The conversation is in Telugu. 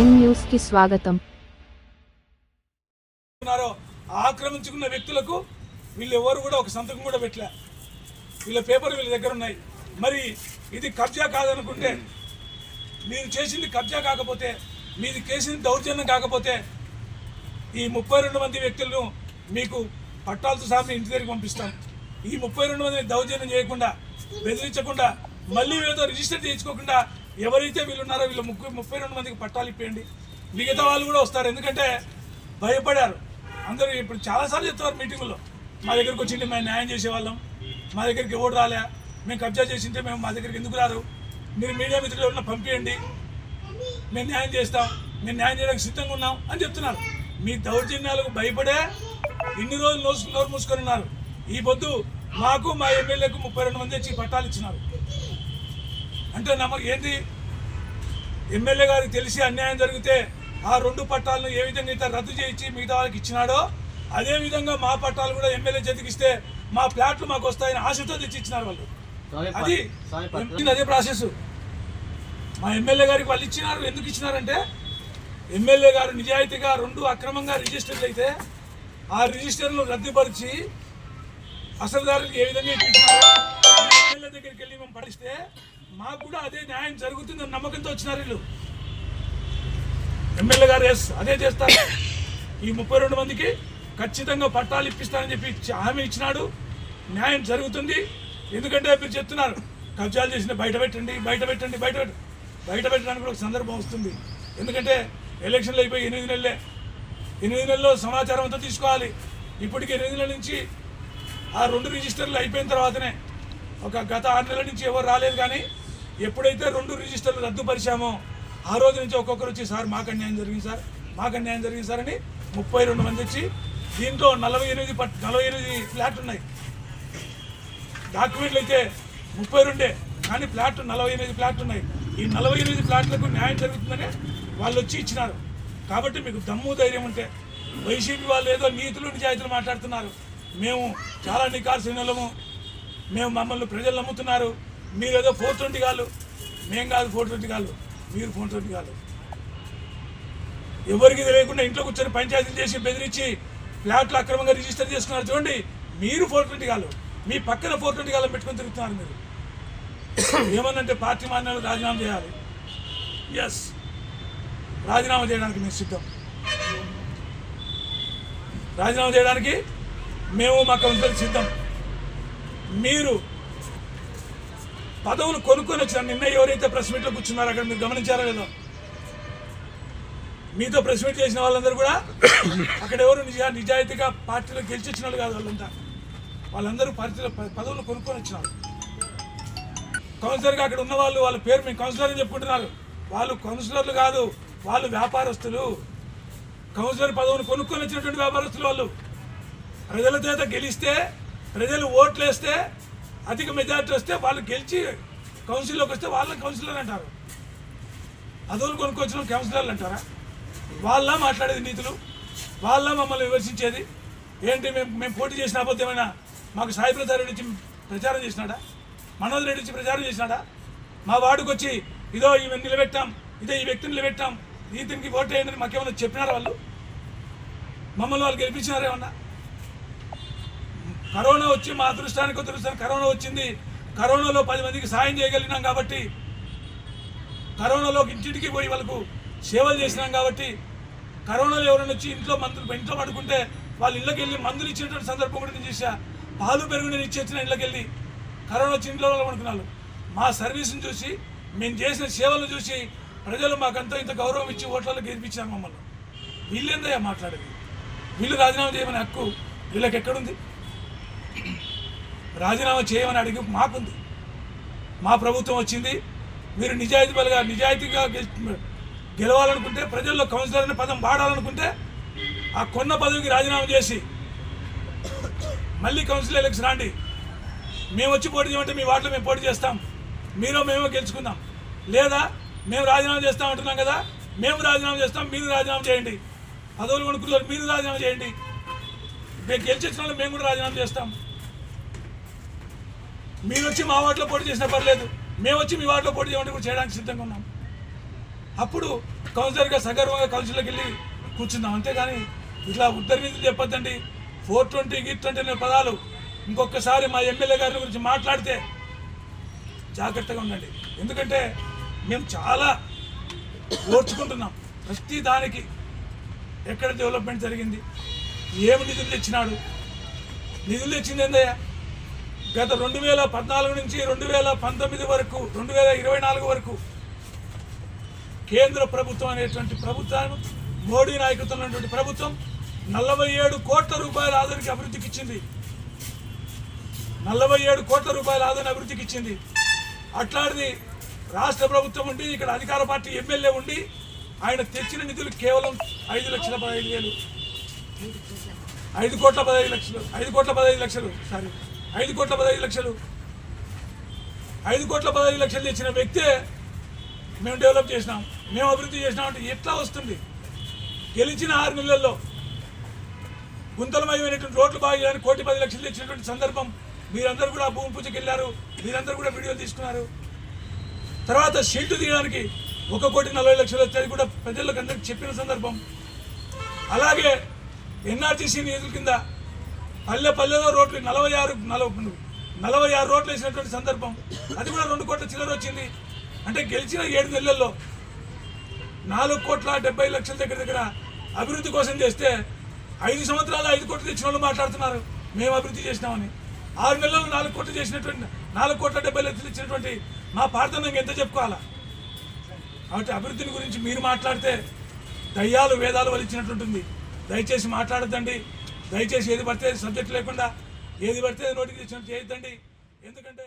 ప్రైమ్ న్యూస్కి స్వాగతం. ఆక్రమించుకున్న వ్యక్తులకు వీళ్ళు ఎవరు కూడా ఒక సంతకం కూడా పెట్టలే. వీళ్ళ పేపర్ వీళ్ళ దగ్గర ఉన్నాయి. మరి ఇది కబ్జా కాదనుకుంటే మీరు చేసింది కబ్జా కాకపోతే మీది చేసింది దౌర్జన్యం కాకపోతే ఈ ముప్పై రెండు మంది వ్యక్తులను మీకు పట్టాలతో సహా మీ ఇంటి దగ్గరికి పంపిస్తాం. ఈ ముప్పై రెండు మందిని దౌర్జన్యం చేయకుండా బెదిరించకుండా మళ్ళీ ఏదో రిజిస్టర్ చేయించుకోకుండా ఎవరైతే వీళ్ళు ఉన్నారో వీళ్ళు ముగ్గురు ముప్పై రెండు మందికి పట్టాలు ఇప్పేయండి. మిగతా వాళ్ళు కూడా వస్తారు. ఎందుకంటే భయపడారు. అందరూ ఇప్పుడు చాలాసార్లు చెప్తారు మీటింగుల్లో. మా దగ్గరికి వచ్చింటే మేము న్యాయం చేసేవాళ్ళం. మా దగ్గరికి ఎవరు రాలే. మేము కబ్జా చేసింటే మేము మా దగ్గరికి ఎందుకు రారు? మీరు మీడియా మిత్రులు ఎవరన్నా పంపించండి మేము న్యాయం చేస్తాం. మేము న్యాయం చేయడానికి సిద్ధంగా ఉన్నాం అని చెప్తున్నారు. మీ దౌర్జన్యాలకు భయపడే ఇన్ని రోజులు నోసు నోరు మూసుకొని ఉన్నారు. ఈ పొద్దు మాకు మా ఎమ్మెల్యేకు ముప్పై రెండు మంది వచ్చి పట్టాలు ఇచ్చినారు. అంటే నమ్మకం ఏంటి ఎమ్మెల్యే గారికి తెలిసి అన్యాయం జరిగితే ఆ రెండు పట్టాలను ఏ విధంగా అయితే రద్దు చేయించి మిగతా వాళ్ళకి ఇచ్చినాడో అదే విధంగా మా పట్టాలు కూడా ఎమ్మెల్యే చేతికిస్తే మా ప్లాట్లు మాకు వస్తాయని ఆశతో తెచ్చి ఇచ్చినారు వాళ్ళు. అది అదే ప్రాసెస్? మా ఎమ్మెల్యే గారికి వాళ్ళు ఇచ్చినారు ఎందుకు ఇచ్చినారంటే ఎమ్మెల్యే గారు నిజాయితీగా రెండు అక్రమంగా రిజిస్టర్లు అయితే ఆ రిజిస్టర్లు రద్దుపరిచి అసలుదారులకు ఏ విధంగా ఇప్పించినారో ఎమ్మెల్యే దగ్గరికి వెళ్ళి మేము పడిస్తే మాకు కూడా అదే న్యాయం జరుగుతుందని నమ్మకంతో వచ్చినారు వీళ్ళు. ఎమ్మెల్యే గారు ఎస్ అదే చేస్తారు. ఈ ముప్పై రెండు మందికి ఖచ్చితంగా పట్టాలు ఇప్పిస్తానని చెప్పి హామీ ఇచ్చినాడు. న్యాయం జరుగుతుంది. ఎందుకంటే మీరు చెప్తున్నారు కబ్జాలు చేసిన బయట పెట్టండి బయట పెట్టండి బయట పెట్టండి బయట పెట్టడానికి కూడా ఒక సందర్భం వస్తుంది. ఎందుకంటే ఎలక్షన్లు అయిపోయి ఎనిమిది నెలలే. ఎనిమిది నెలల్లో సమాచారం అంతా తీసుకోవాలి. ఇప్పటికి ఎనిమిది నెలల నుంచి ఆ రెండు రిజిస్టర్లు అయిపోయిన తర్వాతనే ఒక గత ఆరు నెలల నుంచి ఎవరు రాలేదు కానీ ఎప్పుడైతే రెండు రిజిస్టర్లు రద్దుపరిచామో ఆ రోజు నుంచి ఒక్కొక్కరు వచ్చి సార్ మాకు అన్యాయం జరిగింది సార్. మాకు అన్యాయం జరిగింది సార్ అని ముప్పై రెండు మంది వచ్చి దీంట్లో నలభై ఎనిమిది పట్ నలభై ఎనిమిది ఫ్లాట్లు ఉన్నాయి. డాక్యుమెంట్లు అయితే ముప్పై రెండే కానీ ఫ్లాట్ నలభై ఎనిమిది ఫ్లాట్లు ఉన్నాయి. ఈ నలభై ఎనిమిది ఫ్లాట్లకు న్యాయం జరుగుతుందనే వాళ్ళు వచ్చి ఇచ్చినారు. కాబట్టి మీకు దమ్ము ధైర్యం ఉంటే వైసీపీ వాళ్ళు ఏదో నీతులు నిజాయితీలు మాట్లాడుతున్నారు. మేము చాలా నికార్సీనులము మేము మమ్మల్ని ప్రజలు నమ్ముతున్నారు. మీరు ఏదో ఫోర్ ట్వంటీ కాదు మేం కాదు ఫోర్ ట్వంటీ కాదు మీరు ఫోర్ ట్వంటీ కాదు ఎవరికి తెలియకుండా ఇంట్లో కూర్చొని పంచాయతీలు చేసి బెదిరించి ఫ్లాట్లు అక్రమంగా రిజిస్టర్ చేసుకున్నారు. చూడండి మీరు ఫోర్ ట్వంటీ కాదు మీ పక్కన ఫోర్ ట్వంటీ కాలం పెట్టుకొని తిరుగుతున్నారు మీరు. ఏమన్నంటే పార్టీ మాన్యాలు రాజీనామా చేయాలి. ఎస్ రాజీనామా చేయడానికి మేము సిద్ధం. రాజీనామా చేయడానికి మేము మా కౌన్సిలర్ సిద్ధం. మీరు పదవులు కొనుక్కొని వచ్చిన నిన్న ఎవరైతే ప్రెస్ మీట్లో కూర్చున్నారో అక్కడ మీరు గమనించారో లేదో? మీతో ప్రెస్ మీట్ చేసిన వాళ్ళందరూ కూడా అక్కడ ఎవరు నిజా నిజాయితీగా పార్టీలో గెలిచి వచ్చిన వాళ్ళు కాదు వాళ్ళంతా. వాళ్ళందరూ పార్టీలో పదవులు కొనుక్కొని వచ్చినారు. కౌన్సిలర్గా అక్కడ ఉన్న వాళ్ళు వాళ్ళ పేరు మేము కౌన్సిలర్ అని చెప్పుకుంటున్నారు. వాళ్ళు కౌన్సిలర్లు కాదు వాళ్ళు వ్యాపారస్తులు. కౌన్సిలర్ పదవులు కొనుక్కొని వచ్చినటువంటి వ్యాపారస్తులు వాళ్ళు. ప్రజల చేత గెలిస్తే ప్రజలు ఓట్లు వేస్తే అధిక మెజార్టీ వస్తే వాళ్ళు గెలిచి కౌన్సిల్లోకి వస్తే వాళ్ళని కౌన్సిలర్ అంటారు. పదవులు కొనుక్కొచ్చిన కౌన్సిలర్లు అంటారా? వాళ్ళ మాట్లాడేది నీతులు వాళ్ళ మమ్మల్ని విమర్శించేది. ఏంటి మేము మేము పోటీ చేసిన అబద్ధం ఏమైనా మాకు సాయి ప్రసాద్ రెడ్డి వచ్చి ప్రచారం చేసినాడా? మనోజ్ రెడ్డి వచ్చి ప్రచారం చేసినాడా? మా వార్డుకు వచ్చి ఇదో ఈమె నిలబెట్టాం ఇదో ఈ వ్యక్తిని నిలబెట్టాం ఈతనికి ఓటు వేయండి అని మాకేమైనా చెప్పినారా వాళ్ళు? మమ్మల్ని వాళ్ళు గెలిపించినారేమన్నా? కరోనా వచ్చి మా అదృష్టానికి అదృష్టానికి కరోనా వచ్చింది. కరోనాలో పది మందికి సాయం చేయగలిగినాం కాబట్టి కరోనాలో ఇంటింటికి పోయి వాళ్ళకు సేవలు చేసినాం కాబట్టి కరోనాలో ఎవరైనా వచ్చి ఇంట్లో మందులు ఇంట్లో పడుకుంటే వాళ్ళ ఇళ్ళకి వెళ్ళి మందులు ఇచ్చేటువంటి సందర్భం కూడా నేను చేశా. పాలు పెరుగు నేను ఇచ్చేసిన ఇళ్ళకి వెళ్ళి కరోనా వచ్చి ఇంట్లో వాళ్ళు మా సర్వీస్ని చూసి మేము చేసిన సేవలు చూసి ప్రజలు మాకంతా ఇంత గౌరవం ఇచ్చి ఓట్లలో గెలిపించారు మమ్మల్ని. వీళ్ళేందయ్యా మాట్లాడేది? వీళ్ళు రాజీనామా చేయమని హక్కు వీళ్ళకి ఎక్కడుంది రాజీనామా చేయమని అడిగి మాకుంది. మా ప్రభుత్వం వచ్చింది. మీరు నిజాయితీ నిజాయితీగా గెలవాలనుకుంటే ప్రజల్లో కౌన్సిలర్ అనే పదం వాడాలనుకుంటే ఆ కొన్న పదవికి రాజీనామా చేసి మళ్ళీ కౌన్సిల్ ఎలక్షన్ రాండి. మేము వచ్చి పోటీ చేయమంటే మీ వాటిలో మేము పోటీ చేస్తాం. మీరు మేమో గెలుచుకుందాం. లేదా మేము రాజీనామా చేస్తాం అంటున్నాం కదా మేము రాజీనామా చేస్తాం మీరు రాజీనామా చేయండి. పదవులు కొనుక్కున్నారు మీరు రాజీనామా చేయండి. మేము గెలిచిన వాళ్ళు మేము కూడా రాజీనామా చేస్తాం. మీరు వచ్చి మా వాటిలో పోటీ చేసినా పర్లేదు. మేము వచ్చి మీ వాటిలో పోటీ చేయమంటే కూడా చేయడానికి సిద్ధంగా ఉన్నాం. అప్పుడు కౌన్సిలర్గా సగర్వంగా కౌన్సిల్లోకి వెళ్ళి కూర్చుందాం. అంతేగాని ఇట్లా ఉద్దరి చెప్పొద్దండి. ఫోర్ ట్వంటీ గిట్ ట్వంటీ అనే పదాలు ఇంకొకసారి మా ఎమ్మెల్యే గారి గురించి మాట్లాడితే జాగ్రత్తగా ఉండండి. ఎందుకంటే మేము చాలా ఓర్చుకుంటున్నాం. ప్రతి దానికి ఎక్కడ డెవలప్మెంట్ జరిగింది? ఏమి నిధులు తెచ్చినాడు? నిధులు తెచ్చింది ఏందయ్యా? గత రెండు వేల పద్నాలుగు నుంచి రెండు వేల పంతొమ్మిది వరకు రెండు వేల ఇరవై నాలుగు వరకు కేంద్ర ప్రభుత్వం అనేటువంటి ప్రభుత్వాన్ని మోడీ నాయకత్వంలో ఉన్నటువంటి ప్రభుత్వం నలభై ఏడు కోట్ల రూపాయల ఆదాయానికి అభివృద్ధికి ఇచ్చింది. నలభై ఏడు కోట్ల రూపాయల ఆదరణ అభివృద్ధికి ఇచ్చింది. అట్లాంటిది రాష్ట్ర ప్రభుత్వం ఉండి ఇక్కడ అధికార పార్టీ ఎమ్మెల్యే ఉండి ఆయన తెచ్చిన నిధులు కేవలం ఐదు లక్షల పదహైదు వేలు. ఐదు కోట్ల పదహైదు లక్షలు ఐదు కోట్ల పదహైదు లక్షలు సారీ. ఐదు కోట్ల పదహైదు లక్షలు. ఐదు కోట్ల పదహైదు లక్షలు తెచ్చిన వ్యక్తే మేము డెవలప్ చేసినాం. మేము అభివృద్ధి చేసినామంటే ఎట్లా వస్తుంది? గెలిచిన ఆరు నెలల్లో గుంతలమయమైనటువంటి రోడ్లు బాగా కోటి పది లక్షలు తెచ్చినటువంటి సందర్భం మీరందరూ కూడా భూమి పూజకి వెళ్ళారు మీరందరూ కూడా వీడియోలు తీసుకున్నారు. తర్వాత షీల్డ్ తీయడానికి ఒక కోటి నలభై లక్షలు వచ్చేది కూడా ప్రజలకు అందరికీ చెప్పిన సందర్భం. అలాగే ఎన్ఆర్టీసీ నిధుల కింద పల్లె పల్లెలో రోడ్లు నలభై ఆరు నలభై నలభై ఆరు రోడ్లు వేసినటువంటి సందర్భం. అది కూడా రెండు కోట్ల చిల్లర వచ్చింది. అంటే గెలిచిన ఏడు నెలల్లో నాలుగు కోట్ల డెబ్బై లక్షల దగ్గర దగ్గర అభివృద్ధి కోసం చేస్తే ఐదు సంవత్సరాలు ఐదు కోట్లు తెచ్చిన వాళ్ళు మాట్లాడుతున్నారు. మేము అభివృద్ధి చేసినామని. ఆరు నెలల్లో నాలుగు కోట్లు చేసినటువంటి నాలుగు కోట్ల డెబ్బై లక్షలు ఇచ్చినటువంటి మా పార్థనం ఎంత చెప్పుకోవాలా? కాబట్టి అభివృద్ధిని గురించి మీరు మాట్లాడితే దయ్యాలు వేదాలు వలిచ్చినట్టుంటుంది దయచేసి మాట్లాడద్దండి. దయచేసి ఏది పడితే సబ్జెక్ట్ లేకుండా ఏది పడితే నోటికి చేయొద్దండి. ఎందుకంటే